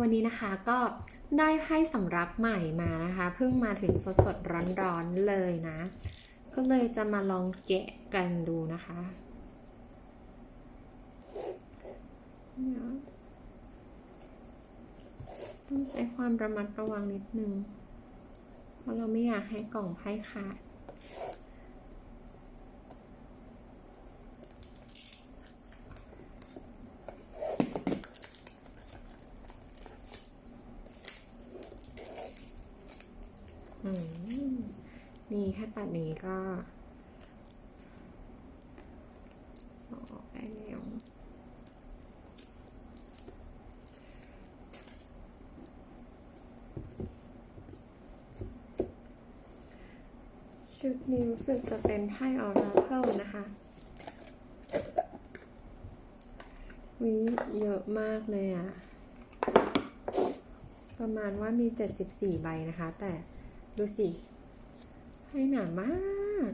วันนี้นะคะก็ได้ไพ่สำรับใหม่มานะคะเพิ่งมาถึงสดสดร้อนๆเลยนะ ก็เลยจะมาลองแกะกันดูนะคะต้องใช้ความระมัดระวังนิดนึง เพราะเราไม่อยากให้กล่องไพ่ขาด นี่แค่ตัดนี้ก็ออกได้แล้วชุดนี้รู้สึกจะเป็นไพ่ออราเคิลนะคะวิเยอะมากเลยอะประมาณว่ามี 74 ใบนะคะ แต่ ดูสิ ให้หนามาก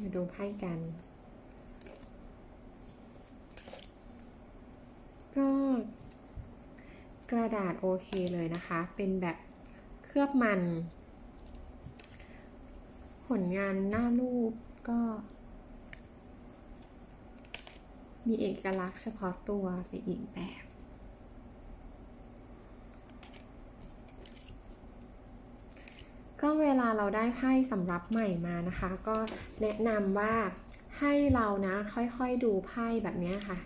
มาดูไพ่กัน ก็กระดาษโอเคเลยนะคะ เป็นแบบเคลือบมัน ผลงานหน้ารูปก็ มีเอกลักษณ์เฉพาะตัวไปอีกแบบ ก็เวลาเราได้ไพ่สำรับใหม่มานะคะ ก็แนะนำว่าให้เรานะค่อยๆดูไพ่แบบนี้ค่ะ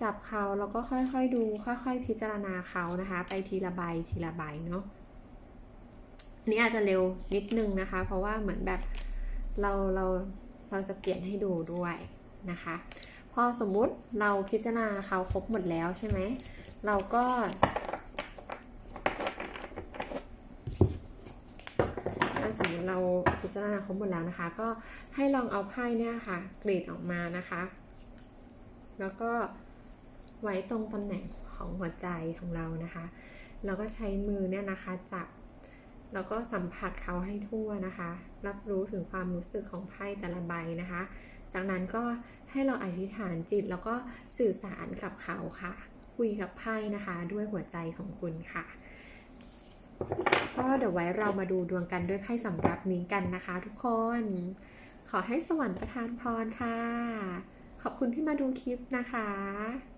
จับเขาแล้วก็ค่อยๆดู ค่อยๆพิจารณาเขานะคะ ไปทีละใบทีละใบเนาะอันนี้อาจจะเร็วนิดนึงนะคะ เพราะว่าเหมือนแบบเราเราเราจะเปลี่ยนให้ดูด้วยนะคะ พอสมมุติเราพิจารณาเขาครบหมดแล้วใช่ไหม เราก็ถ้าสมมติเราพิจารณาครบหมดแล้วนะคะ ก็ให้ลองเอาไพ่เนี่ยค่ะกรีดออกมานะคะ แล้วก็ไว้ตรงตำแหน่งของหัวใจของเรานะคะ แล้วก็ใช้มือเนี่ยนะคะจับ แล้วก็สัมผัสเขาให้ทั่วนะคะ รับรู้ถึงความรู้สึกของไพ่แต่ละใบนะคะ จากนั้นก็ให้เราอธิษฐานจิตแล้วก็สื่อสารกับเขาค่ะ คุยกับไพ่นะคะ ด้วยหัวใจของคุณค่ะก็เดี๋ยวไว้เรามาดูดวงกันด้วยไพ่สำรับนี้กันนะคะ ทุกคน ขอให้สวรรค์ประทานพรค่ะ ขอบคุณที่มาดูคลิปนะคะ